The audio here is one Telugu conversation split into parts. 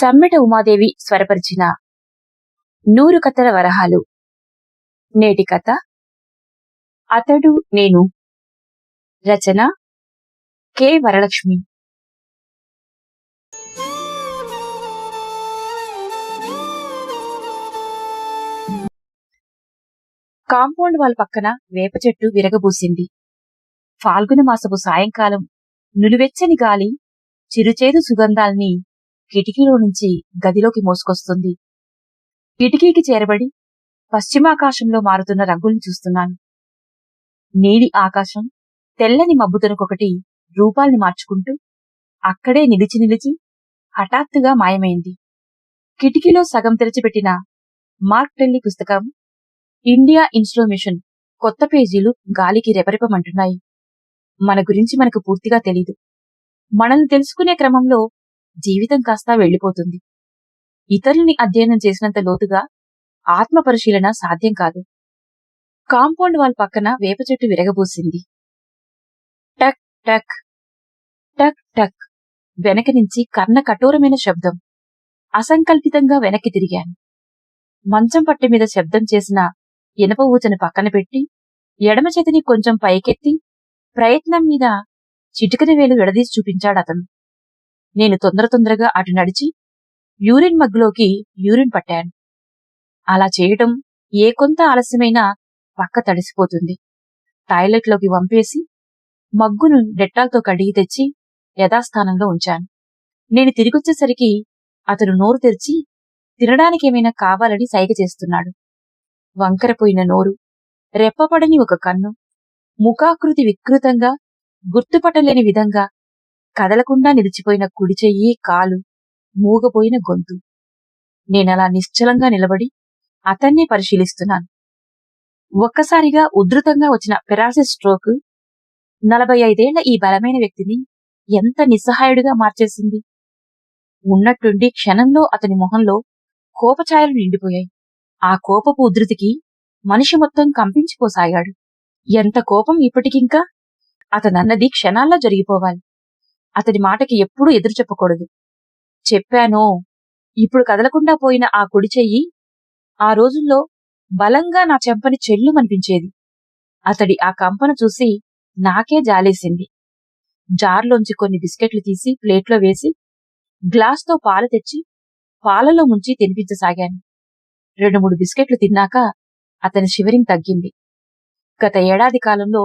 సమ్మెట ఉమాదేవి స్వరపరిచిన నూరు కథల వరహాలు. నేటి కథ. అతడు నేను. రచన. కె వరలక్ష్మి. కాంపౌండ్ వాల్ పక్కన వేప చెట్టు విరగబూసింది. ఫాల్గుణ మాసపు సాయంకాలం. నులివెచ్చని గాలి చిరుచేదు సుగంధాల్ని కిటికీలో నుంచి గదిలోకి మోసుకొస్తుంది. కిటికీకి చేరబడి పశ్చిమాకాశంలో మారుతున్న రంగుల్ని చూస్తున్నాను. నీలి ఆకాశం తెల్లని మబ్బుతనకొకటి రూపాల్ని మార్చుకుంటూ అక్కడే నిలిచి నిలిచి హఠాత్తుగా మాయమైంది. కిటికీలో సగం తెరిచిపెట్టిన మార్క్ టెల్లి పుస్తకం ఇండియా ఇన్స్ట్రోమిషన్ కొత్త పేజీలు గాలికి రెపరెపమంటున్నాయి. మన గురించి మనకు పూర్తిగా తెలీదు. మనల్ని తెలుసుకునే క్రమంలో జీవితం కాస్తా వెళ్ళిపోతుంది ఇతరుల్ని అధ్యయనం చేసినంత లోతుగా ఆత్మ పరిశీలన సాధ్యం కాదు. కాంపౌండ్ వాల్ పక్కన వేప చెట్టు విరగబూసింది. టక్ టక్ టక్ టక్ వెనక నుంచి కర్ణ కఠోరమైన శబ్దం. అసంకల్పితంగా వెనక్కి తిరిగాను. మంచం పట్టి మీద శబ్దం చేసిన ఇనప ఊచను పక్కన పెట్టి ఎడమ చేతిని కొంచెం పైకెత్తి ప్రయత్నం మీద చిటికని వేలు విడదీసి చూపించాడు అతను నేను తొందర తొందరగా అటు నడిచి యూరిన్ మగ్గులోకి యూరిన్ పట్టాను. అలా చేయటం ఏ కొంత ఆలస్యమైనా పక్క తడిసిపోతుంది. టాయిలెట్లోకి వంపేసి మగ్గును డెట్టాల్తో కడిగి తెచ్చి యథాస్థానంలో ఉంచాను. నేను తిరిగొచ్చేసరికి అతను నోరు తెరిచి తినడానికేమైనా కావాలని సైగ చేస్తున్నాడు. వంకరపోయిన నోరు రెప్పపడని ఒక కన్ను. ముఖాకృతి వికృతంగా గుర్తుపట్టలేని విధంగా కదలకుండా నిలిచిపోయిన కుడి చెయ్యి కాలు మూగపోయిన గొంతు. నేనలా నిశ్చలంగా నిలబడి అతన్నే పరిశీలిస్తున్నాను. ఒక్కసారిగా ఉధృతంగా వచ్చిన పెరాసిస్ స్ట్రోక్ నలభై ఐదేళ్ళ ఈ బలమైన వ్యక్తిని ఎంత నిస్సహాయుడిగా మార్చేసింది. ఉన్నట్టుండి క్షణంలో అతని మొహంలో కోపఛాయలు నిండిపోయాయి. ఆ కోపపు ఉధృతికి మనిషి మొత్తం కంపించిపోసాగాడు. ఎంత కోపం ఇప్పటికింకా అతనన్నది క్షణాల్లో జరిగిపోవాలి. అతడి మాటకి ఎప్పుడూ ఎదురు చెప్పకూడదు. చెప్పానో. ఇప్పుడు కదలకుండా పోయిన ఆ కుడి చెయ్యి ఆ రోజుల్లో బలంగా నా చెంపని చెల్లుమనిపించేది. అతడి ఆ కంపన చూసి నాకే జాలేసింది. జార్లోంచి కొన్ని బిస్కెట్లు తీసి ప్లేట్లో వేసి గ్లాస్తో పాలు తెచ్చి పాలలో ముంచి తినిపించసాగాను. రెండు మూడు బిస్కెట్లు తిన్నాక అతని షివరింగ్ తగ్గింది. గత ఏడాది కాలంలో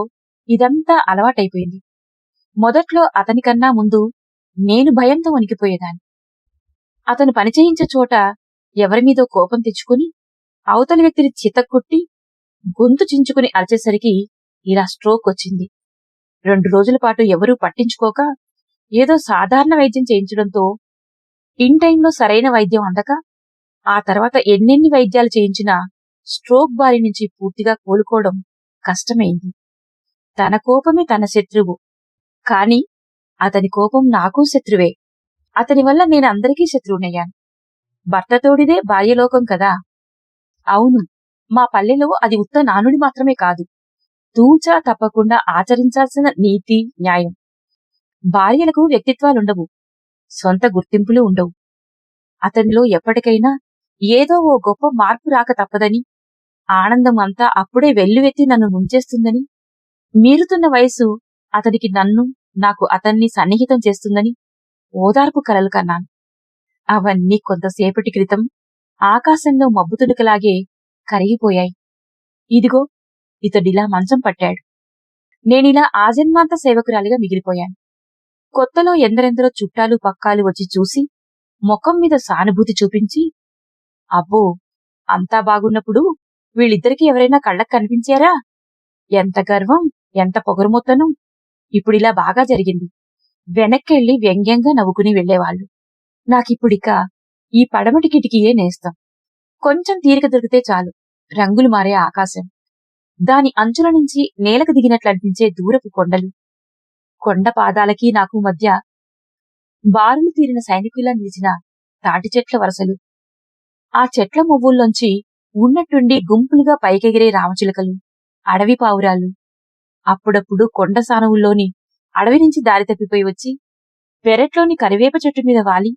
ఇదంతా అలవాటైపోయింది. మొదట్లో అతనికన్నా ముందు నేను భయంతో వణికిపోయేదాన్ని. అతను పనిచేయించే చోట ఎవరిమీదో కోపం తెచ్చుకుని అవతలి వ్యక్తిని చితక్కుట్టి గొంతు చించుకుని అరిచేసరికి ఇలా స్ట్రోక్ వచ్చింది. రెండు రోజుల పాటు ఎవరూ పట్టించుకోక ఏదో సాధారణ వైద్యం చేయించడంతో ఇన్ టైంలో సరైన వైద్యం అందక ఆ తర్వాత ఎన్నెన్ని వైద్యాలు చేయించినా స్ట్రోక్ బారి నుంచి పూర్తిగా కోలుకోవడం కష్టమైంది. తన కోపమే తన శత్రువు. కాని అతని కోపం నాకు శత్రువే. అతని వల్ల నేను అందరికీ శత్రువునయ్యాను. భర్తతోడిదే భార్యలోకం కదా. అవును మా పల్లెలో అది ఉత్త నానుడి మాత్రమే కాదు. తూచా తప్పకుండా ఆచరించాల్సిన నీతి న్యాయం. భార్యలకు వ్యక్తిత్వాలుండవు. సొంత గుర్తింపులు ఉండవు. అతనిలో ఎప్పటికైనా ఏదో ఓ గొప్ప మార్పు రాక తప్పదని ఆనందం అంతా అప్పుడే వెల్లువెత్తి నన్ను ముంచేస్తుందని మీరుతున్న వయసు అతనికి నన్ను నాకు అతన్ని సన్నిహితం చేస్తుందని ఓదార్పు కలలు కన్నాను. అవన్నీ కొంతసేపటి క్రితం ఆకాశంలో మబ్బుతుడుకలాగే కరిగిపోయాయి. ఇదిగో ఇతడిలా మంచం పట్టాడు. నేనిలా ఆజన్మాంత సేవకురాలిగా మిగిలిపోయాను. కొత్తలో ఎందరెందరో చుట్టాలు పక్కాలు వచ్చి చూసి ముఖం మీద సానుభూతి చూపించి అబ్బో అంతా బాగున్నప్పుడు వీళ్ళిద్దరికీ ఎవరైనా కళ్ళకు కనిపించారా? ఎంత గర్వం ఎంత పొగరుమొత్తను ఇప్పుడిలా బాగా జరిగింది. వెనక్కెళ్ళి వ్యంగ్యంగా నవ్వుకుని వెళ్ళేవాళ్ళు నాకిప్పుడిక ఈ పడమటి కిటికీయే నేస్తాం. కొంచెం తీరిక దొరికితే చాలు. రంగులు మారే ఆకాశం. దాని అంచుల నుంచి నేలకు దిగినట్లనిపించే దూరపు కొండలు. కొండ పాదాలకి నాకు మధ్య బారులు తీరిన సైనికులా నిలిచిన తాటి చెట్ల వరసలు. ఆ చెట్ల మువ్వుల్లోంచి ఉన్నట్టుండి గుంపులుగా పైకెగిరే రామచిలుకలు అడవి పావురాలు అప్పుడప్పుడు కొండ సానువుల్లోని అడవి నుంచి దారి తప్పిపోయి వచ్చి పెరట్లోని కరివేప చెట్టు మీద వాలి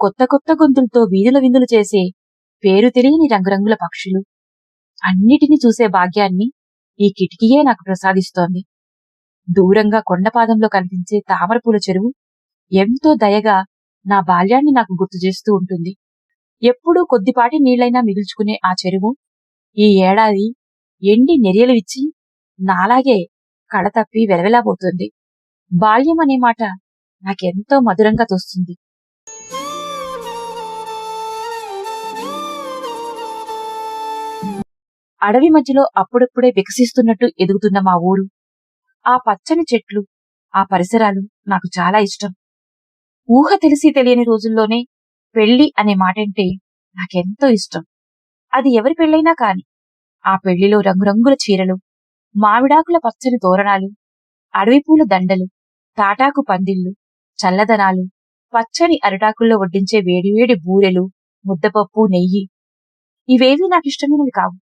కొత్త కొత్త గొంతులతో వీధుల విందులు చేసే పేరు తెలియని రంగురంగుల పక్షులు. అన్నిటినీ చూసే భాగ్యాన్ని ఈ కిటికీయే నాకు ప్రసాదిస్తోంది. దూరంగా కొండపాదంలో కనిపించే తామరపూల చెరువు ఎంతో దయగా నా బాల్యాన్ని నాకు గుర్తు చేస్తూ ఉంటుంది. ఎప్పుడూ కొద్దిపాటి నీళ్ళైనా మిగుల్చుకునే ఆ చెరువు ఈ ఏడాది ఎండి నెరియలు ఇచ్చి నాలాగే కడతప్పి వెలవెలాబోతుంది బాల్యం అనే మాట నాకెంతో మధురంగా తోస్తుంది. అడవి మధ్యలో అప్పుడప్పుడే వికసిస్తున్నట్టు ఎదుగుతున్న మా ఊరు. ఆ పచ్చని చెట్లు ఆ పరిసరాలు నాకు చాలా ఇష్టం. ఊహ తెలిసి తెలియని రోజుల్లోనే పెళ్ళి అనే మాటంటే నాకెంతో ఇష్టం. అది ఎవరి పెళ్ళైనా కాని ఆ పెళ్ళిలో రంగురంగుల చీరలు మామిడాకుల పచ్చని తోరణాలు అడవిపూల దండలు తాటాకు పందిళ్ళు చల్లదనాలు పచ్చని అరిటాకుల్లో వడ్డించే వేడివేడి బూరెలు ముద్దపప్పు నెయ్యి. ఇవేవీ నాకిష్టమైనవి కావు.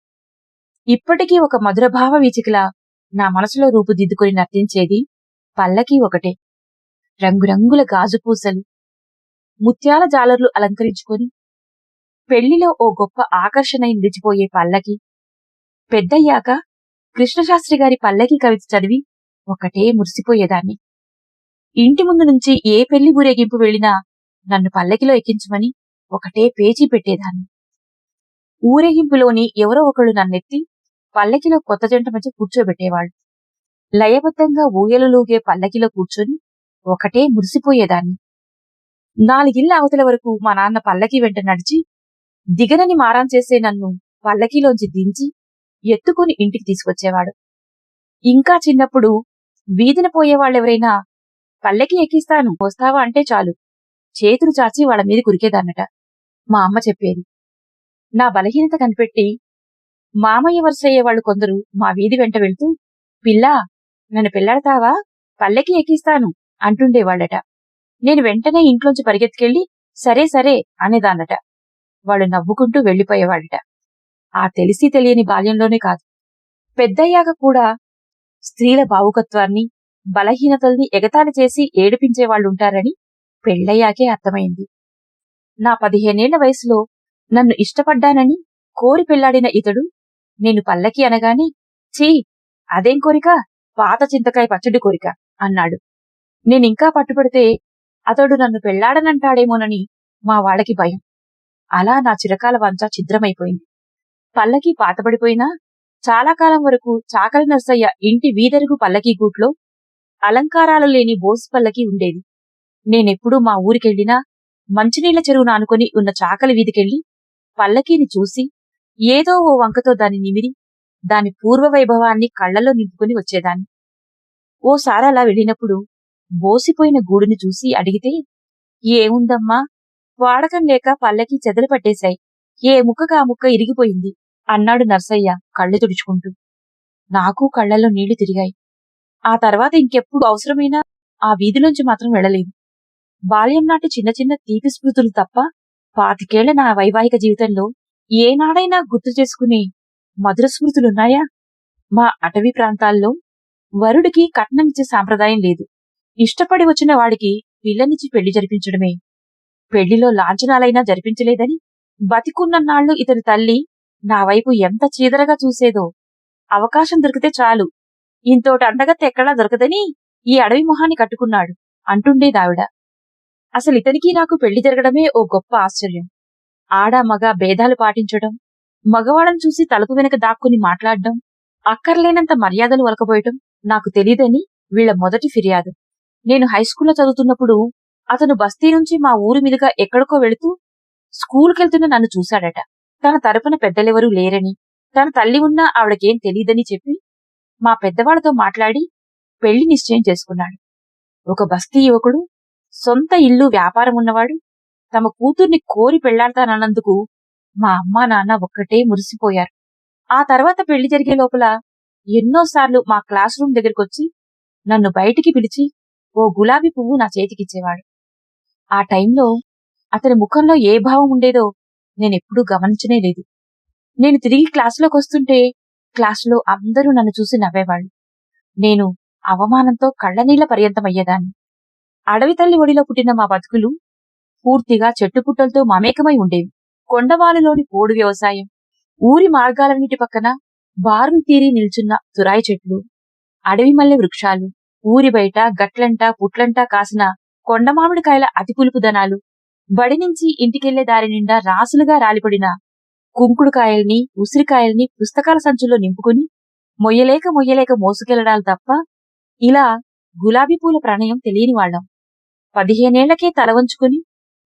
ఇప్పటికీ ఒక మధురభావ వీచికలా నా మనసులో రూపుదిద్దుకుని నర్తించేది పల్లకి ఒకటే. రంగురంగుల గాజు పూసలు ముత్యాల జాలర్లు అలంకరించుకొని పెళ్ళిలో ఓ గొప్ప ఆకర్షణై నిలిచిపోయే పల్లకి పెద్దయ్యాక కృష్ణశాస్త్రి గారి పల్లకి కవిత చదివి ఒకటే మురిసిపోయేదాన్ని. ఇంటి ముందు నుంచి ఏ పెళ్ళి ఊరేగింపు వెళ్ళినా నన్ను పల్లకిలో ఎక్కించమని ఒకటే పేచీ పెట్టేదాన్ని. ఊరేగింపులోని ఎవరో ఒకళ్ళు నన్నెత్తి పల్లకిలో కొత్త జంట మధ్య కూర్చోబెట్టేవాళ్ళు. లయబద్ధంగా ఊయలలోగే పల్లకిలో కూర్చొని ఒకటే మురిసిపోయేదాన్ని. నాలుగిళ్ళ అవతల వరకు మా నాన్న పల్లకి వెంట నడిచి దిగనని మారం చేసే నన్ను పల్లకిలోంచి దించి ఎత్తుకుని ఇంటికి తీసుకొచ్చేవాడు. ఇంకా చిన్నప్పుడు వీధిన పోయేవాళ్ళెవరైనా పల్లకి ఎక్కిస్తాను వస్తావా? అంటే చాలు. చేతులు చాచి వాళ్ళ మీద కురికేదన్నట. మా అమ్మ చెప్పేది. నా బలహీనత కనిపెట్టి మామయ్య వరుసయ్యేవాళ్ళు కొందరు మా వీధి వెంట వెళ్తూ పిల్లా నన్ను పెళ్ళాడతావా పల్లెకి ఎక్కిస్తాను అంటుండేవాళ్ళట. నేను వెంటనే ఇంట్లోంచి పరిగెత్తుకెళ్ళి సరే సరే అనేదాన్నట. వాళ్ళు నవ్వుకుంటూ వెళ్ళిపోయేవాడట ఆ తెలిసి తెలియని బాల్యంలోనే కాదు. పెద్దయ్యాక కూడా స్త్రీల భావుకత్వాన్ని బలహీనతల్ని ఎగతాళి చేసి ఏడిపించేవాళ్ళుంటారని పెళ్ళయ్యాకే అర్థమైంది. నా పదిహేనేళ్ళ వయసులో నన్ను ఇష్టపడ్డానని కోరి పెళ్ళాడిన ఇతడు నేను పల్లకి అనగానే చీ అదేం కోరిక? పాత చింతకాయ పచ్చడి కోరిక అన్నాడు. నేనింకా పట్టుబడితే అతడు నన్ను పెళ్ళాడనంటాడేమోనని మా వాళ్ళకి భయం. అలా నా చిరకాల వంచ ఛిద్రమైపోయింది. పల్లకి పాతబడిపోయినా చాలా కాలం వరకు చాకలి నర్సయ్య ఇంటి వీధరుగు పల్లకీ గూట్లో అలంకారాలు లేని బోసు పల్లకి ఉండేది. నేనెప్పుడూ మా ఊరికెళ్ళినా మంచినీళ్ళ చెరువును ఆనుకొని ఉన్న చాకలి వీధికెళ్ళి పల్లకీని చూసి ఏదో ఓ వంకతో దాన్ని నిమిరి దాని పూర్వ వైభవాన్ని కళ్ళలో నింపుకుని వచ్చేదాన్ని. ఓసారి అలా వెళ్ళినప్పుడు బోసిపోయిన గూడుని చూసి అడిగితే ఏముందమ్మా? వాడకం లేక పల్లకి చెదలు పట్టేశాయి. ఏ ముక్కగా ముక్క ఇరిగిపోయింది అన్నాడు నర్సయ్య కళ్ళు తుడుచుకుంటూ. నాకు కళ్ళలో నీళ్ళు తిరిగాయి. ఆ తర్వాత ఇంకెప్పుడు అవసరమైనా ఆ వీధిలోంచి మాత్రం వెళ్ళలేదు బాల్యం నాటి చిన్న చిన్న తీపి స్మృతులు తప్ప పాతికేళ్ళ నా వైవాహిక జీవితంలో ఏనాడైనా గుర్తు చేసుకునే మధుర స్మృతులున్నాయా? మా అటవీ ప్రాంతాల్లో వరుడికి కట్నమిచ్చే సాంప్రదాయం లేదు. ఇష్టపడి వచ్చిన వాడికి పిల్లనిచ్చి పెళ్ళి జరిపించడమే. పెళ్ళిలో లాంఛనాలైనా జరిపించలేదని బతికున్నన్నాళ్ళు ఇతని తల్లి నా వైపు ఎంత చీదరగా చూసేదో. అవకాశం దొరికితే చాలు. ఇంతోటి అండగత్తె ఎక్కడా దొరకదని ఈ అడవి మొహాన్ని కట్టుకున్నాడు అంటుండేదావిడ. అసలు ఇతనికి నాకు పెళ్ళి జరగడమే ఓ గొప్ప ఆశ్చర్యం. ఆడ మగ భేదాలు పాటించడం మగవాడను చూసి తలుపు వెనక దాక్కుని మాట్లాడడం అక్కర్లేనంత మర్యాదలు వలకపోయటం నాకు తెలీదని వీళ్ళ మొదటి ఫిర్యాదు. నేను హైస్కూల్లో చదువుతున్నప్పుడు అతను బస్తీ నుంచి మా ఊరి మీదుగా ఎక్కడికో వెళుతూ స్కూల్కెళ్తున్న నన్ను చూశాడట. తన తరపున పెద్దలెవరూ లేరని తన తల్లి ఉన్నా ఆవిడకేం తెలియదని చెప్పి మా పెద్దవాళ్ళతో మాట్లాడి పెళ్ళి నిశ్చయం చేసుకున్నాడు. ఒక బస్తీ యువకుడు సొంత ఇల్లు వ్యాపారం ఉన్నవాడు తమ కూతుర్ని కోరి పెళ్ళాడతానన్నందుకు మా అమ్మా నాన్న ఒక్కటే మురిసిపోయారు. ఆ తర్వాత పెళ్ళి జరిగే లోపల ఎన్నోసార్లు మా క్లాస్ రూమ్ దగ్గరకొచ్చి నన్ను బయటికి పిలిచి ఓ గులాబీ పువ్వు నా చేతికిచ్చేవాడు. ఆ టైంలో అతని ముఖంలో ఏ భావం ఉండేదో నేనెప్పుడూ గమనించనే లేదు. నేను తిరిగి క్లాసులోకి వస్తుంటే క్లాసులో అందరూ నన్ను చూసి నవ్వేవాళ్ళు. నేను అవమానంతో కళ్ళనీళ్ళ పర్యంతమయ్యేదాన్ని అడవి తల్లి ఒడిలో పుట్టిన మా బతుకులు పూర్తిగా చెట్టుపుట్టలతో మమేకమై ఉండేవి. కొండవాలులోని పోడు వ్యవసాయం ఊరి మార్గాలన్నిటి పక్కన బారులు తీరి నిల్చున్న తురాయి చెట్లు అడవి మల్లె వృక్షాలు ఊరి బయట గట్లంటా పుట్లంటా కాసిన కొండమామిడికాయల అతి పులుపు దనాలు బడి నుంచి ఇంటికెళ్ళే దారి నిండా రాసులుగా రాలిపడిన కుంకుడుకాయల్ని ఉసిరికాయల్ని పుస్తకాల సంచుల్లో నింపుకుని మొయ్యలేక మొయ్యలేక మోసుకెళ్ళడాలు తప్ప ఇలా గులాబీ పూల ప్రణయం తెలియని వాళ్ళం. పదిహేనేళ్ళకే తల వంచుకుని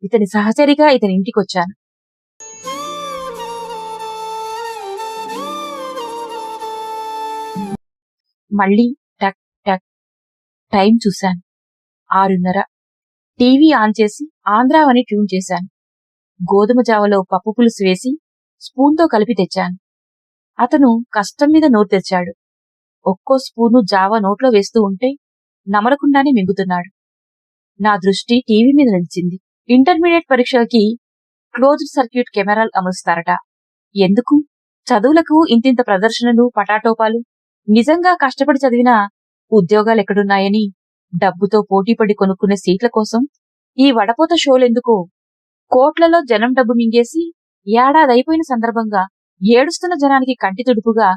ఇతని సహచరిగా ఇతని ఇంటికొచ్చాను. మళ్ళీ టక్ టక్ టైం చూశాను. ఆరున్నర. టీవీ ఆన్ చేసి ఆంధ్రావని ట్యూన్ చేశాను. గోధుమ జావలో పప్పు పులుసు వేసి స్పూన్తో కలిపి తెచ్చాను. అతను కష్టం మీద నోరు తెచ్చాడు ఒక్కో స్పూను జావ నోట్లో వేస్తూ ఉంటే నమలకుండానే మింగుతున్నాడు. నా దృష్టి టీవీ మీద నిలిచింది. ఇంటర్మీడియట్ పరీక్షలకి క్లోజ్డ్ సర్క్యూట్ కెమెరాలు అమరుస్తారట ఎందుకు? చదువులకు ఇంతింత ప్రదర్శనలు పటాటోపాలు నిజంగా కష్టపడి చదివిన ఉద్యోగాలు ఎక్కడున్నాయని డబ్బుతో పోటీపడి కొనుక్కునే సీట్ల కోసం ఈ వడపోత షోలెందుకు? కోట్లలో జనం డబ్బు మింగేసి ఏడాదైపోయిన సందర్భంగా ఏడుస్తున్న జనానికి కంటి తుడుపుగా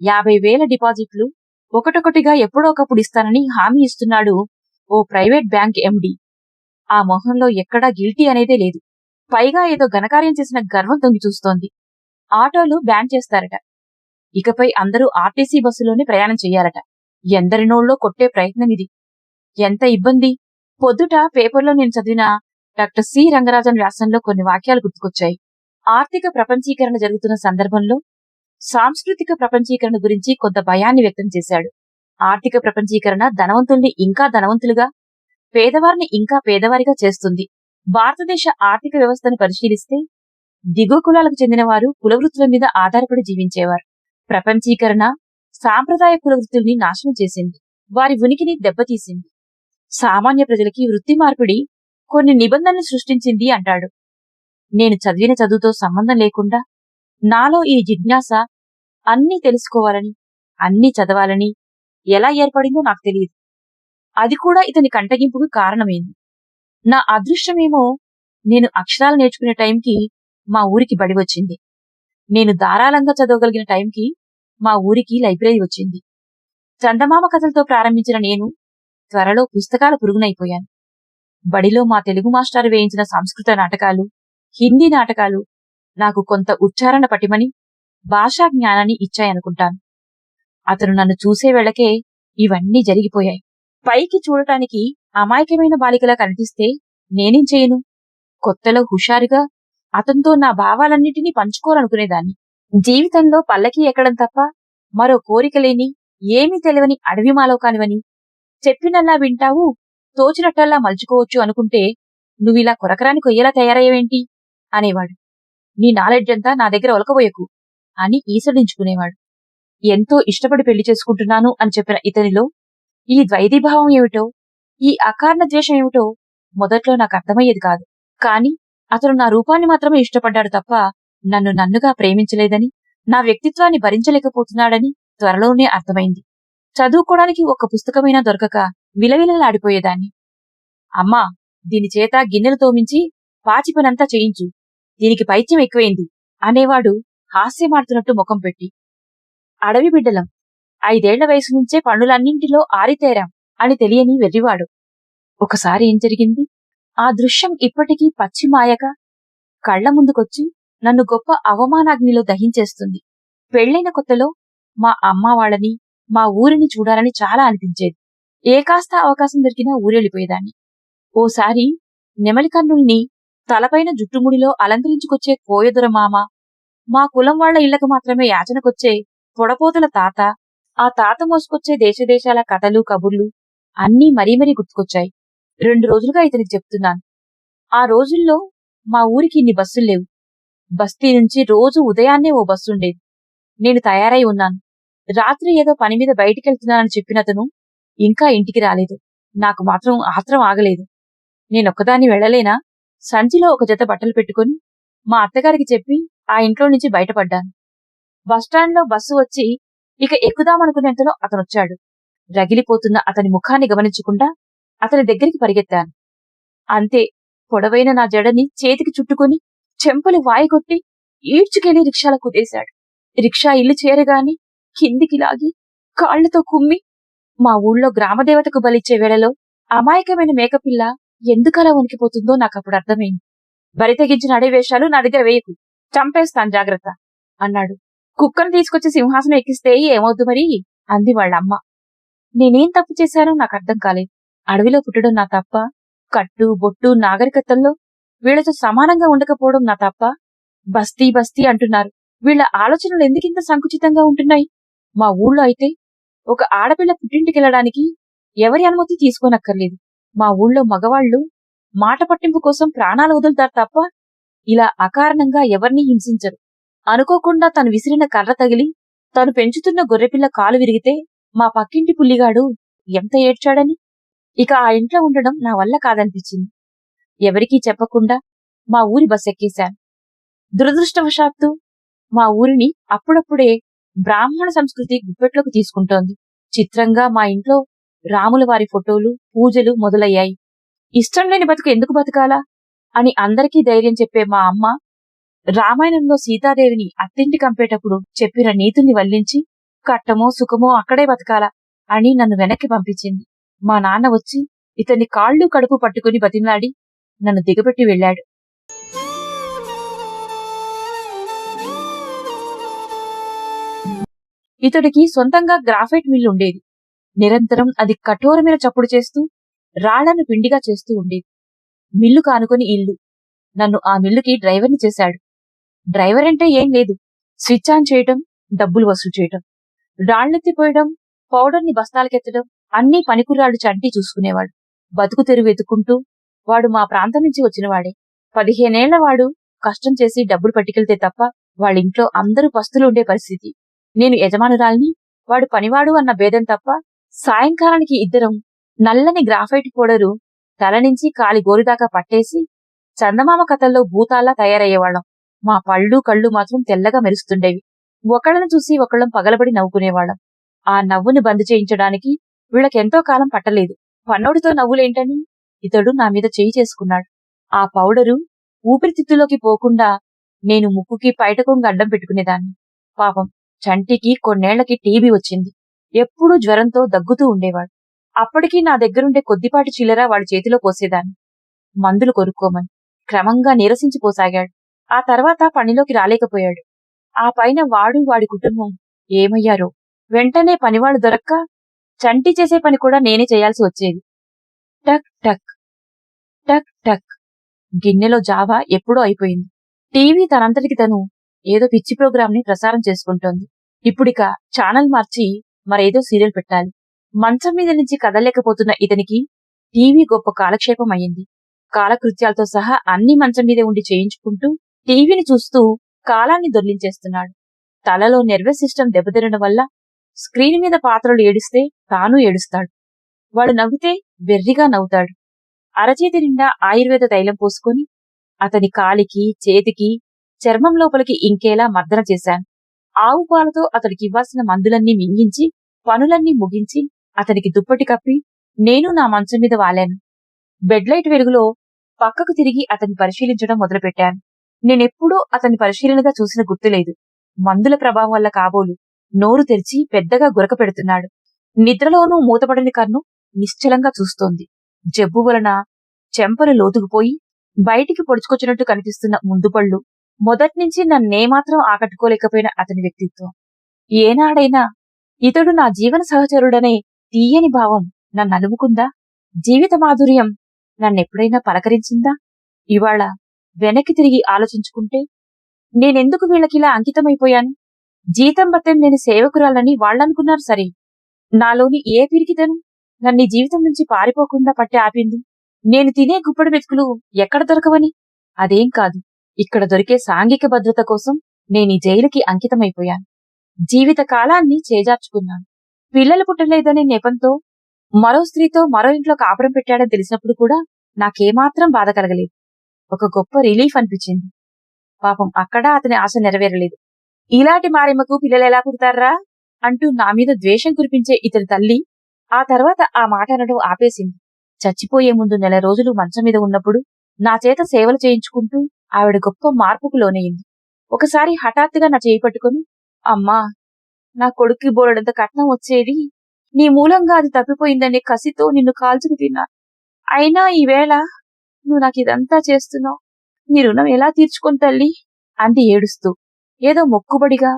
యాభై వేల డిపాజిట్లు ఒకటొకటిగా ఎప్పుడోకప్పుడు ఇస్తానని హామీ ఇస్తున్నాడు ఓ ప్రైవేట్ బ్యాంక్ ఎండి. ఆ మొహంలో ఎక్కడా గిల్టీ అనేదే లేదు. పైగా ఏదో ఘనకార్యం చేసిన గర్వం తొంగి చూస్తోంది. ఆటోలు బ్యాన్ చేస్తారట. ఇకపై అందరూ ఆర్టీసీ బస్సులోనే ప్రయాణం చెయ్యాలట ఎందరినోళ్ళో కొట్టే ప్రయత్నం ఇది ఎంత ఇబ్బంది? పొద్దుట పేపర్లో నేను చదివిన డాక్టర్ సి. రంగరాజన్ వ్యాసంలో కొన్ని వాక్యాలు గుర్తుకొచ్చాయి. ఆర్థిక ప్రపంచీకరణ జరుగుతున్న సందర్భంలో సాంస్కృతిక ప్రపంచీకరణ గురించి కొంత భయాన్ని వ్యక్తం చేశాడు. ఆర్థిక ప్రపంచీకరణ ధనవంతుల్ని ఇంకా ధనవంతులుగా పేదవారిని ఇంకా పేదవారిగా చేస్తుంది. భారతదేశ ఆర్థిక వ్యవస్థను పరిశీలిస్తే దిగువ కులాలకు చెందిన వారు కులవృత్తుల మీద ఆధారపడి జీవించేవారు. ప్రపంచీకరణ సాంప్రదాయ కులవృత్తుల్ని నాశనం చేసింది. వారి ఉనికిని దెబ్బతీసింది. సామాన్య ప్రజలకి వృత్తి మార్పిడి కొన్ని నిబంధనలు సృష్టించింది అంటాడు. నేను చదివిన చదువుతో సంబంధం లేకుండా నాలో ఈ జిజ్ఞాస అన్నీ తెలుసుకోవాలని అన్నీ చదవాలని ఎలా ఏర్పడిందో నాకు తెలియదు. అది కూడా ఇతని కంటగింపుకు కారణమైంది. నా అదృష్టమేమో నేను అక్షరాలు నేర్చుకునే టైంకి మా ఊరికి బడి వచ్చింది. నేను ధారాళంగా చదవగలిగిన టైంకి మా ఊరికి లైబ్రరీ వచ్చింది. చందమామ కథలతో ప్రారంభించిన నేను త్వరలో పుస్తకాల పురుగునైపోయాను. బడిలో మా తెలుగు మాస్టారు వేయించిన సంస్కృత నాటకాలు హిందీ నాటకాలు నాకు కొంత ఉచ్చారణ పటిమని భాషా జ్ఞానాన్ని ఇచ్చాయనుకుంటాను. అతను నన్ను చూసే వేళకే ఇవన్నీ జరిగిపోయాయి. పైకి చూడటానికి అమాయకమైన బాలికలా కనిపిస్తే నేనేం చేయను? కొత్తలో హుషారుగా అతనితో నా భావాలన్నిటినీ పంచుకోవాలనుకునేదాన్ని. జీవితంలో పల్లకి ఎక్కడం తప్ప మరో కోరిక లేని ఏమీ తెలియని అడవి మాలో కానివని చెప్పినల్లా వింటావు? తోచినట్టల్లా మలుచుకోవచ్చు అనుకుంటే నువ్విలా కొరకరాని కొయ్యేలా తయారయ్యేవేంటి? అనేవాడు. నీ నాలెడ్జ్ అంతా నా దగ్గర ఒలకబోయకు అని ఈసడించుకునేవాడు. ఎంతో ఇష్టపడి పెళ్ళి చేసుకుంటున్నాను అని చెప్పిన ఇతనిలో ఈ ద్వైతీభావం ఏమిటో ఈ అకారణ ద్వేషం ఏమిటో మొదట్లో నాకు అర్థమయ్యేది కాదు. కాని అతను నా రూపాన్ని మాత్రమే ఇష్టపడ్డాడు తప్ప నన్ను నన్నుగా ప్రేమించలేదని నా వ్యక్తిత్వాన్ని భరించలేకపోతున్నాడని త్వరలోనే అర్థమైంది. చదువుకోవడానికి ఒక పుస్తకమైనా దొరకక విలవిలలాడిపోయేదాన్ని. అమ్మా దీని చేత గిన్నెలు తోమించి పాచిపనంతా చేయించు. దీనికి పైత్యం ఎక్కువైంది అనేవాడు హాస్యమాడుతున్నట్టు ముఖం పెట్టి. అడవి బిడ్డలం ఐదేళ్ళ వయసు నుంచే పనులన్నింటిలో ఆరితేరాం అని తెలియని వెర్రివాడు. ఒకసారి ఏం జరిగింది? ఆ దృశ్యం ఇప్పటికీ పచ్చి మాయక. కళ్ళ ముందుకొచ్చి నన్ను గొప్ప అవమానాగ్నిలో దహించేస్తుంది. పెళ్ళైన కొత్తలో మా అమ్మ వాళ్ళని మా ఊరిని చూడాలని చాలా అనిపించేది. ఏ కాస్త అవకాశం దొరికినా ఊరెళ్ళిపోయేదాన్ని. ఓసారి నెమలికన్నుల్ని తలపైన జుట్టుముడిలో అలంకరించుకొచ్చే కోయదుర మామ మా కులం వాళ్ళ ఇళ్ళకు మాత్రమే యాచనకొచ్చే పొడపోతల తాత ఆ తాత మోసుకొచ్చే దేశదేశాల కథలు కబుర్లు అన్నీ మరీ మరీ గుర్తుకొచ్చాయి. రెండు రోజులుగా ఇతనికి చెప్తున్నాను. ఆ రోజుల్లో మా ఊరికి ఇన్ని బస్సులు లేవు. బస్తీ నుంచి రోజు ఉదయాన్నే ఓ బస్సుండేది. నేను తయారై ఉన్నాను. రాత్రి ఏదో పని మీద బయటికెళ్తున్నానని చెప్పినతను ఇంకా ఇంటికి రాలేదు. నాకు మాత్రం ఆత్రం ఆగలేదు. నేనొక్కదాన్ని వెళ్ళలేనా? సంచిలో ఒక జత బట్టలు పెట్టుకుని మా అత్తగారికి చెప్పి ఆ ఇంట్లో నుంచి బయటపడ్డాను. బస్టాండ్లో బస్సు వచ్చి ఇక ఎక్కుదామనుకునేంతలో అతనొచ్చాడు. రగిలిపోతున్న అతని ముఖాన్ని గమనించకుండా అతని దగ్గరికి పరిగెత్తాను. అంతే పొడవైన నా జడని చేతికి చుట్టుకొని చెంపలు వాయిగొట్టి ఈడ్చుకెళ్ళి రిక్షాల కుదేశాడు. రిక్షా ఇల్లు చేరగాని కిందికి లాగి కాళ్ళతో కుమ్మి మా ఊళ్ళో గ్రామదేవతకు బలిచ్చే వేళలో అమాయకమైన మేకపిల్ల ఎందుకలా వణికిపోతుందో నాకు అప్పుడు అర్థమైంది. బరి తెగించిన అడవేషాలు నా దగ్గర వేయకు. చంపేస్తాను జాగ్రత్త అన్నాడు. కుక్కను తీసుకొచ్చి సింహాసనం ఎక్కిస్తే ఏమవుద్దు మరి? అంది వాళ్ళమ్మ. నేనేం తప్పు చేశానో నాకు అర్థం కాలేదు. అడవిలో పుట్టడం నా తప్ప కట్టు బొట్టు నాగరికతల్లో వీళ్ళతో సమానంగా ఉండకపోవడం నా తప్ప బస్తీ బస్తీ అంటున్నారు. వీళ్ళ ఆలోచనలు ఎందుకింత సంకుచితంగా ఉంటున్నాయి? మా ఊళ్ళో అయితే ఒక ఆడపిల్ల పుట్టింటికెళ్ళడానికి ఎవరి అనుమతి తీసుకోనక్కర్లేదు. మా ఊళ్ళో మగవాళ్ళు మాట పట్టింపు కోసం ప్రాణాలు వదులుతారు తప్ప ఇలా అకారణంగా ఎవరిని హింసించరు. అనుకోకుండా తను విసిరిన కర్ర తగిలి తను పెంచుతున్న గొర్రెపిల్ల కాలు విరిగితే మా పక్కింటి పుల్లిగాడు ఎంత ఏడ్చాడని? ఇక ఆ ఇంట్లో ఉండడం నా వల్ల కాదనిపించింది. ఎవరికీ చెప్పకుండా మా ఊరి బస్ ఎక్కేశాను దురదృష్టవశాత్తు మా ఊరిని అప్పుడప్పుడే బ్రాహ్మణ సంస్కృతి గుప్పెట్లోకి తీసుకుంటోంది. చిత్రంగా మా ఇంట్లో రాముల వారి ఫోటోలు పూజలు మొదలయ్యాయి. ఇష్టం లేని బతుకు ఎందుకు బతకాలా? అని అందరికీ ధైర్యం చెప్పే మా అమ్మ రామాయణంలో సీతాదేవిని అత్తింటి కంపేటప్పుడు చెప్పిన నీతుల్ని వల్లించి కట్టమో సుఖమో అక్కడే బతకాలా అని నన్ను వెనక్కి పంపించింది. మా నాన్న వచ్చి ఇతని కాళ్ళు కడుపు పట్టుకుని బతిమలాడి నన్ను దిగబెట్టి వెళ్ళాడు. ఇతడికి సొంతంగా గ్రాఫైట్ మిల్లు ఉండేది. నిరంతరం అది కఠోరమైన చప్పుడు చేస్తూ రాళ్ళను పిండిగా చేస్తూ ఉండేది. మిల్లు కానుకొని ఇల్లు. నన్ను ఆ మిల్లుకి డ్రైవర్ని చేశాడు. డ్రైవర్ అంటే ఏం లేదు. స్విచ్ ఆన్ చేయటం డబ్బులు వసూలు చేయటం. రాళ్ళెత్తిపోయడం పౌడర్ని బస్తాలకెత్తడం అన్ని పనికుర్రాడు చంటి చూసుకునేవాడు. బతుకు తెరువు వెతుక్కుంటూ వాడు మా ప్రాంతం నుంచి వచ్చినవాడే. పదిహేనేళ్ళ వాడు కష్టం చేసి డబ్బులు పట్టుకెళ్తే తప్ప వాళ్ళింట్లో అందరూ పస్తులు ఉండే పరిస్థితి. నేను యజమానురాల్ని వాడు పనివాడు అన్న భేదం తప్ప సాయంకాలానికి ఇద్దరం నల్లని గ్రాఫైట్ పౌడరు తల నుంచి కాలి గోరుదాకా పట్టేసి చందమామ కథల్లో భూతాల్లా తయారయ్యేవాళ్ళం. మా పళ్ళు కళ్ళు మాత్రం తెల్లగా మెరుస్తుండేవి. ఒకళ్ళని చూసి ఒకళ్ళం పగలబడి నవ్వుకునేవాళ్ళం. ఆ నవ్వుని బంద్ చేయించడానికి వీళ్ళకెంతో కాలం పట్టలేదు. పన్నోడితో నవ్వులేంటని ఇతడు నా మీద చేయి చేసుకున్నాడు. ఆ పౌడరు ఊపిరితిత్తులోకి పోకుండా నేను ముక్కుకి పైటకు అడ్డం పెట్టుకునేదాన్ని. పాపం చంటికి కొన్నేళ్ళకి టీబీ వచ్చింది. ఎప్పుడూ జ్వరంతో దగ్గుతూ ఉండేవాడు. అప్పటికీ నా దగ్గరుండే కొద్దిపాటి చిల్లర వాడి చేతిలో పోసేదాన్ని. మందులు కొనుక్కోమని. క్రమంగా నీరసించిపోసాగాడు. ఆ తర్వాత పనిలోకి రాలేకపోయాడు. ఆ పైన వాడు వాడి కుటుంబం. ఏమయ్యారో. వెంటనే పనివాడు దొరక్క చంటి చేసే పని కూడా నేనే చేయాల్సి వచ్చేది. టక్ టక్. టక్ టక్. గిన్నెలో జావా ఎప్పుడో అయిపోయింది. టీవీ తనంతటికి తను ఏదో పిచ్చి ప్రోగ్రామ్ని ప్రసారం చేసుకుంటోంది. ఇప్పుడిక ఛానల్ మార్చి మరేదో సీరియల్ పెట్టాలి. మంచం మీద నుంచి కదలలేకపోతున్న ఇతనికి టీవీ గొప్ప కాలక్షేపం అయ్యింది. కాలకృత్యాలతో సహా అన్ని మంచం మీదే ఉండి చేయించుకుంటూ టీవీని చూస్తూ కాలాన్ని దొర్లించేస్తున్నాడు. తలలో నెర్వస్ సిస్టమ్ దెబ్బతినడం వల్ల స్క్రీన్ మీద పాత్రలు ఏడిస్తే తాను ఏడుస్తాడు. వాడు నవ్వితే వెర్రిగా నవ్వుతాడు. అరచేతి నిండా ఆయుర్వేద తైలం పోసుకొని అతని కాలికి చేతికి చర్మం లోపలికి ఇంకేలా మర్దన చేశాను. ఆవు పాలతో అతడికి ఇవ్వాల్సిన మందులన్నీ మింగించి పనులన్నీ ముగించి అతనికి దుప్పటి కప్పి నేను నా మంచం మీద వాలాను. బెడ్ లైట్ వెలుగులో పక్కకు తిరిగి అతన్ని పరిశీలించడం మొదలుపెట్టాను. నేనెప్పుడూ అతని పరిశీలనగా చూసిన గుర్తులేదు మందుల ప్రభావం వల్ల కాబోలు నోరు తెరిచి పెద్దగా గురక పెడుతున్నాడు. నిద్రలోనూ మూతపడని కన్ను నిశ్చలంగా చూస్తోంది. జబ్బు వలన చెంపలు లోతుకుపోయి బయటికి పొడుచుకొచ్చినట్టు కనిపిస్తున్న ముందుపళ్ళు మొదట్నుంచి నన్నేమాత్రం ఆకట్టుకోలేకపోయిన అతని వ్యక్తిత్వం. ఏనాడైనా ఇతడు నా జీవన సహచరుడనే తీయని భావం నన్ను అలుముకుందా జీవిత మాధుర్యం నన్నెప్పుడైనా పలకరించిందా? ఇవాళ వెనక్కి తిరిగి ఆలోచించుకుంటే నేనెందుకు వీళ్ళకిలా అంకితమైపోయాను? జీతం బత్తం నేను సేవకురాలని వాళ్ళనుకున్నారు సరే. నాలోని ఏ పిరికితను నన్ను జీవితం నుంచి పారిపోకుండా పట్టి ఆపింది? నేను తినే గుప్పడి మెతుకులు ఎక్కడ దొరకవని? అదేం కాదు. ఇక్కడ దొరికే సాంఘిక భద్రత కోసం నేను ఈ జైలుకి అంకితమైపోయాను. జీవిత కాలాన్ని చేజార్చుకున్నాను. పిల్లలు పుట్టలేదనే నెపంతో మరో స్త్రీతో మరో ఇంట్లో కాపురం పెట్టాడని తెలిసినప్పుడు కూడా నాకేమాత్రం బాధ కలగలేదు. ఒక గొప్ప రిలీఫ్ అనిపించింది. పాపం అక్కడ అతని ఆశ నెరవేరలేదు. ఇలాంటి మారెమ్మకు పిల్లలు ఎలా పుడతారా? అంటూ నా మీద ద్వేషం కురిపించే ఇతని తల్లి ఆ తర్వాత ఆ మాట అనడం ఆపేసింది. చచ్చిపోయే ముందు నెల రోజులు మంచం మీద ఉన్నప్పుడు నా చేత సేవలు చేయించుకుంటూ ఆవిడ గొప్ప మార్పుకు లోనయింది. ఒకసారి హఠాత్తుగా నా చేయి పట్టుకుని అమ్మా నా కొడుక్కి బోలెడంత కట్నం వచ్చేది? నీ మూలంగా అది తప్పిపోయిందనే కసితో నిన్ను కాల్చుకు తిన్నా. అయినా ఈవేళ నువ్వు నాకు ఇదంతా చేస్తున్నావు. నీ రుణం ఎలా తీర్చుకొని తల్లి? అంది ఏడుస్తూ. ఏదో మొక్కుబడిగా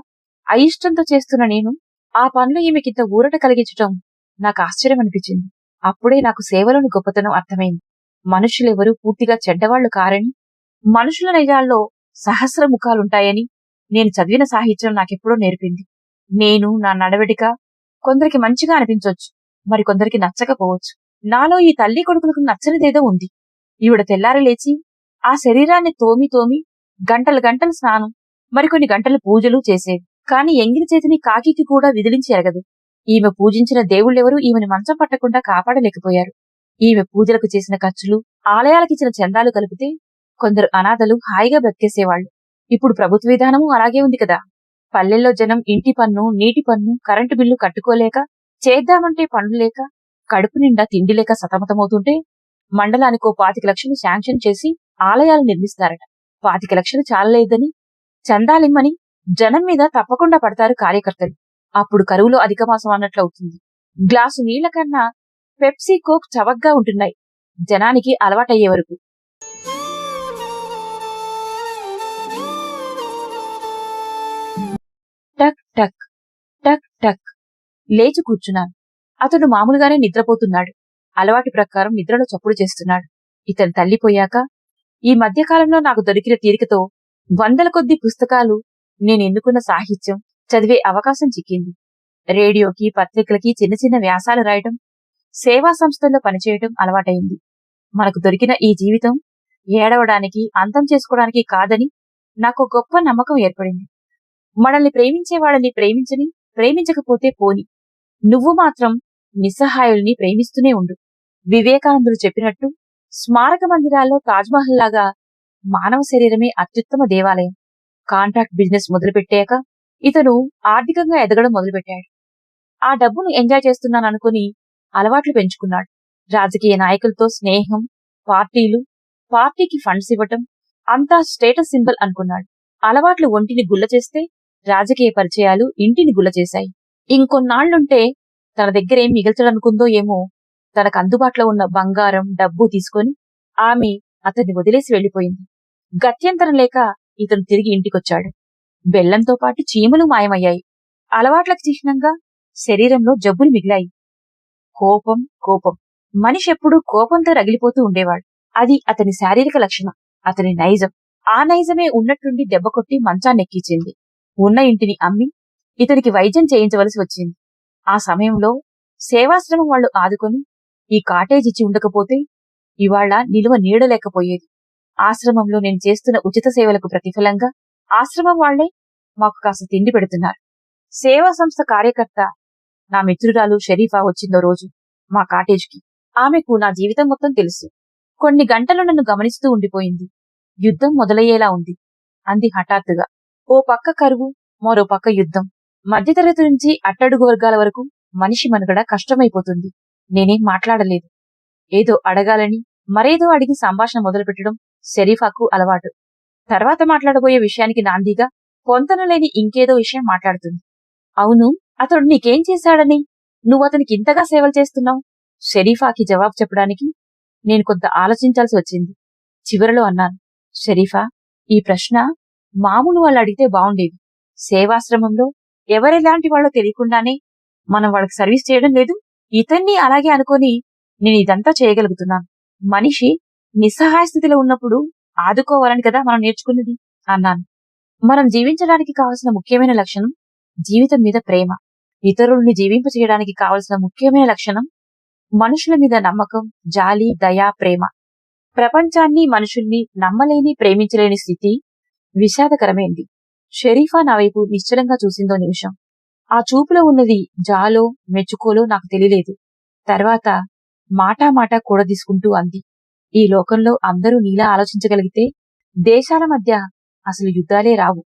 అయిష్టంతో చేస్తున్న నేను ఆ పనులు ఈమెకింత ఊరట కలిగించటం నాకు ఆశ్చర్యం అనిపించింది అప్పుడే నాకు సేవలోని గొప్పతనం అర్థమైంది. మనుషులెవరూ పూర్తిగా చెడ్డవాళ్ళు కారని మనుషుల నిజాల్లో సహస్ర ముఖాలుంటాయని నేను చదివిన సాహిత్యం నాకెప్పుడో నేర్పింది. నేను నా నడవడిక కొందరికి మంచిగా అనిపించొచ్చు మరి కొందరికి నచ్చకపోవచ్చు. నాలో ఈ తల్లి కొడుకులకు నచ్చనిదేదో ఉంది. ఈవిడ తెల్లారి లేచి ఆ శరీరాన్ని తోమి తోమి గంటలు గంటలు స్నానం మరికొన్ని గంటలు పూజలు చేసేది. కాని ఎంగిలి చేతిని కాకికి కూడా విదిలించి ఎరగదు. ఈమె పూజించిన దేవుళ్ళెవరూ ఈమెను మంచం పట్టకుండా కాపాడలేకపోయారు. ఈమె పూజలకు చేసిన ఖర్చులు ఆలయాలకిచ్చిన చందాలు కలిపితే కొందరు అనాథలు హాయిగా బ్రతికేసేవాళ్ళు ఇప్పుడు ప్రభుత్వ విధానము అలాగే ఉంది కదా. పల్లెల్లో జనం ఇంటి పన్ను నీటి పన్ను కరెంటు బిల్లు కట్టుకోలేక చేద్దామంటే పనులు లేక కడుపు నిండా తిండి లేక సతమతమవుతుంటే మండలానికో పాతిక లక్షలు శాంక్షన్ చేసి ఆలయాలు నిర్మిస్తారట పాతిక లక్షలు చాలలేదని చందాలిమ్మని జనం మీద తప్పకుండా పడతారు కార్యకర్తలు. అప్పుడు కరువులో అధిక మాసం అన్నట్లవుతుంది. గ్లాసు నీళ్ళ కన్నా పెప్సీ కోక్ చవగ్గా ఉంటున్నాయి. జనానికి అలవాటయ్యే వరకు. టక్ టక్ టక్ టక్. లేచి కూర్చున్నాను. అతడు మామూలుగానే నిద్రపోతున్నాడు. అలవాటి ప్రకారం నిద్రలో చప్పుడు చేస్తున్నాడు. ఇతను తల్లిపోయాక ఈ మధ్యకాలంలో నాకు దొరికిన తీరికతో వందల కొద్ది పుస్తకాలు నేను ఎన్నుకున్న సాహిత్యం చదివే అవకాశం చిక్కింది. రేడియోకి పత్రికలకి చిన్న చిన్న వ్యాసాలు రాయటం సేవా సంస్థల్లో పనిచేయటం అలవాటైంది. మనకు దొరికిన ఈ జీవితం ఏడవడానికి అంతం చేసుకోవడానికి కాదని నాకు గొప్ప నమ్మకం ఏర్పడింది. మనల్ని ప్రేమించేవాళ్ళని ప్రేమించని ప్రేమించకపోతే పోని. నువ్వు మాత్రం నిస్సహాయుల్ని ప్రేమిస్తూనే ఉండు. వివేకానందుడు చెప్పినట్టు స్మారక మందిరాల్లో తాజ్మహల్ లాగా మానవ శరీరమే అత్యుత్తమ దేవాలయం. కాంట్రాక్ట్ బిజినెస్ మొదలుపెట్టాక ఇతను ఆర్థికంగా ఎదగడం మొదలుపెట్టాడు. ఆ డబ్బును ఎంజాయ్ చేస్తున్నాననుకుని అలవాట్లు పెంచుకున్నాడు. రాజకీయ నాయకులతో స్నేహం పార్టీలు పార్టీకి ఫండ్స్ ఇవ్వటం అంతా స్టేటస్ సింబల్ అనుకున్నాడు. అలవాట్లు ఒంటిని గుల్ల చేస్తే రాజకీయ పరిచయాలు ఇంటిని గుల్ల చేశాయి ఇంకొన్నాళ్ళుంటే తన దగ్గరేం మిగల్చడనుకుందో ఏమో తనకు అందుబాటులో ఉన్న బంగారం డబ్బు తీసుకొని ఆమె అతన్ని వదిలేసి వెళ్ళిపోయింది గత్యంతరం లేక ఇతను తిరిగి ఇంటికొచ్చాడు. బెల్లంతో పాటు చీమలు మాయమయ్యాయి. అలవాట్లకు చిహ్నంగా శరీరంలో జబ్బులు మిగిలాయి. కోపం కోపం. మనిషి ఎప్పుడూ కోపంతో రగిలిపోతూ ఉండేవాడు. అది అతని శారీరక లక్షణం అతని నైజం. ఆ నైజమే ఉన్నట్టుండి దెబ్బకొట్టి మంచాన్నెక్కించింది. ఉన్న ఇంటిని అమ్మి ఇతనికి వైద్యం చేయించవలసి వచ్చింది. ఆ సమయంలో సేవాశ్రమం వాళ్ళు ఆదుకొని ఈ కాటేజ్ ఇచ్చి ఉండకపోతే ఇవాళ నిలువ నీడలేకపోయేది ఆశ్రమంలో నేను చేస్తున్న ఉచిత సేవలకు ప్రతిఫలంగా ఆశ్రమం వాళ్ళే మాకు కాస్త తిండి పెడుతున్నారు. సేవా సంస్థ కార్యకర్త నా మిత్రురాలు షరీఫా వచ్చిందో రోజు మా కాటేజ్కి. ఆమెకు నా జీవితం మొత్తం తెలుసు. కొన్ని గంటలు నన్ను గమనిస్తూ ఉండిపోయింది. యుద్ధం మొదలయ్యేలా ఉంది. అంది హఠాత్తుగా. ఓ పక్క కరువు మరో పక్క యుద్ధం. మధ్యతరగతి నుంచి అట్టడుగు వర్గాల వరకు మనిషి మనుగడ కష్టమైపోతుంది. నేనేం మాట్లాడలేదు. ఏదో అడగాలని మరేదో అడిగి సంభాషణ మొదలుపెట్టడం షరీఫాకు అలవాటు. తర్వాత మాట్లాడబోయే విషయానికి నాందిగా పొంతనలేని ఇంకేదో విషయం మాట్లాడుతుంది. అవును అతడు నీకేం చేశాడని? నువ్వు అతనికి ఇంతగా సేవలు చేస్తున్నావు? షరీఫాకి జవాబు చెప్పడానికి నేను కొంత ఆలోచించాల్సి వచ్చింది. చివరిలో అన్నాను షరీఫా ఈ ప్రశ్న మామూలు వాళ్ళు అడిగితే బాగుండేది సేవాశ్రమంలో ఎవరెలాంటి వాళ్ళో తెలియకుండానే మనం వాళ్ళకి సర్వీస్ చేయడం లేదు. ఇతన్ని అలాగే అనుకొని నేను ఇదంతా చేయగలుగుతున్నాను. మనిషి నిస్సహాయ స్థితిలో ఉన్నప్పుడు ఆదుకోవాలని కదా మనం నేర్చుకున్నది అన్నాను. మనం జీవించడానికి కావలసిన ముఖ్యమైన లక్షణం జీవితం మీద ప్రేమ. ఇతరుల్ని జీవింపచేయడానికి కావలసిన ముఖ్యమైన లక్షణం మనుషుల మీద నమ్మకం జాలి దయా ప్రేమ. ప్రపంచాన్ని మనుషుల్ని నమ్మలేని ప్రేమించలేని స్థితి విషాదకరమైంది. షరీఫా నా వైపు నిశ్చలంగా చూసిందో నిమిషం. ఆ చూపులో ఉన్నది జాలో మెచ్చుకోలో నాకు తెలియలేదు. తర్వాత మాటా మాట కూడదీసుకుంటూ అంది. ఈ లోకంలో అందరూ నీలా ఆలోచించగలిగితే దేశాల మధ్య అసలు యుద్ధాలే రావు.